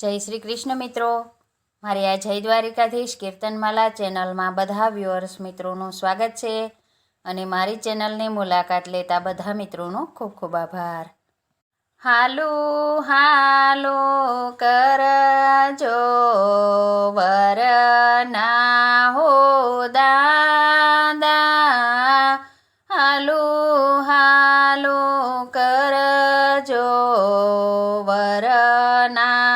જય શ્રી કૃષ્ણ મિત્રો. મારી આ જય દ્વારિકાધીશ કીર્તનમાલા ચેનલમાં બધા વ્યુઅર્સ મિત્રોનું સ્વાગત છે અને મારી ચેનલની મુલાકાત લેતા બધા મિત્રોનો ખૂબ ખૂબ આભાર. હાલો હાલો કરજો વરના હો દાદા. હાલો હાલો કરજો વરના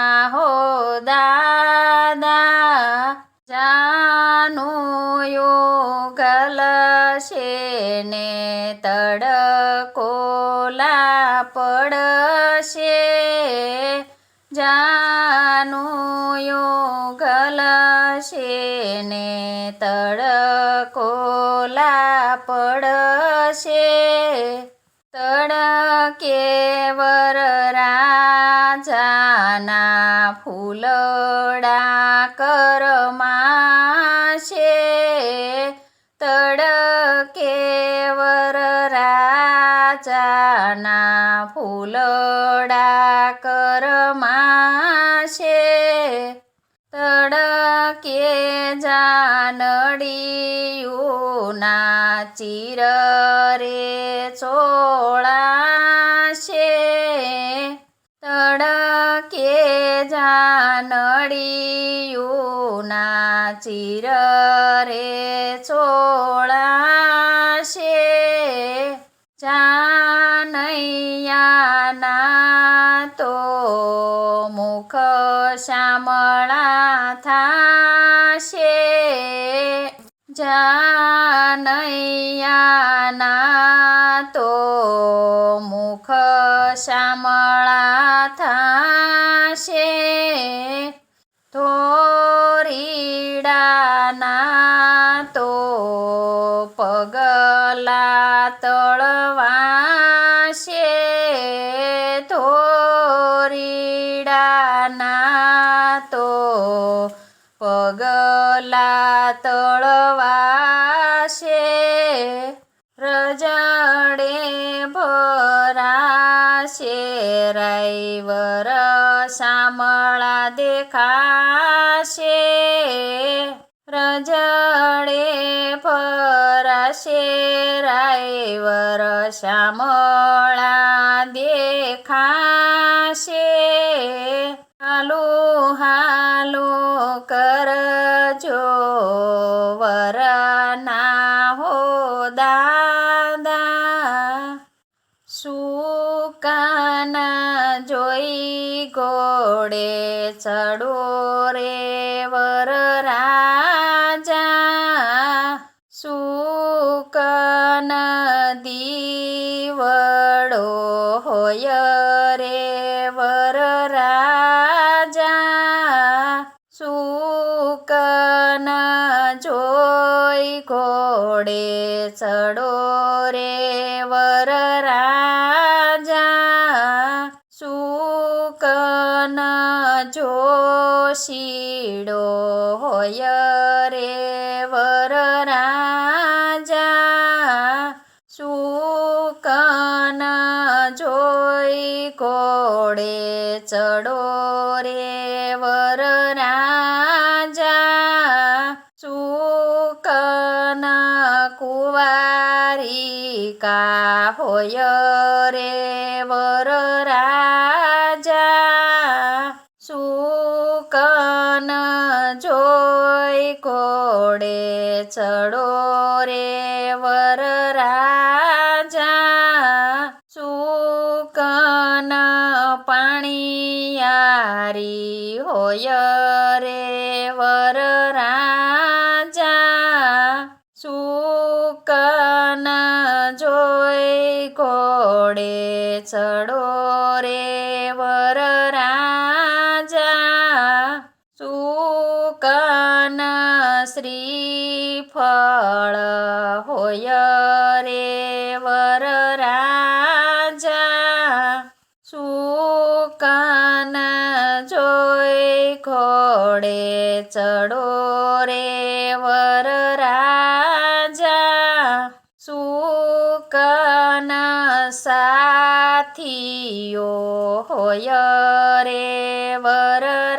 તડકોલા પડશે જાનુયો યોગલ છે ને તડકોલા પડશે તડકે વર રાજાના ફૂલડા કરમાશે. તડકે ફૂલડા કરમાશે તડકે જાનડીઓના ચિર રે ચોળાશે. તડકે જાનડીઓના ચિર રે ચોળાશે મુખ શ્યામળા થાશે. જાનૈયાના તો મુખ શ્યામળા થાશે. થોરીડાના રજડે ભરાશે રાઈવર શામળા દેખાશે. રજડે ફરાશે રાઈવર શામળા દેખાશે. હાલો હાલો કરજો વરના ઘોડે ચડો રે વર રાજા. સુકન દીવડો હોય રે વર રાજા. સુકન જોઈ ઘોડે ચડો સુકન જોશીડો હોય રે વર રાજા. સુકન જોઈ કોડે ચડો રે વર રાજા? સુકન કુવારિકા હોય રે વર રાજા સુકન પાણીયારી હોય રે વર રાજા સુકન જોઈ ઘોડે ચડો શ્રીફળ હોય રે વર રાજા. સુકન જોઈ ઘોડે ચડો રે વર રાજા. સુકન સાથીઓ હોય રે વર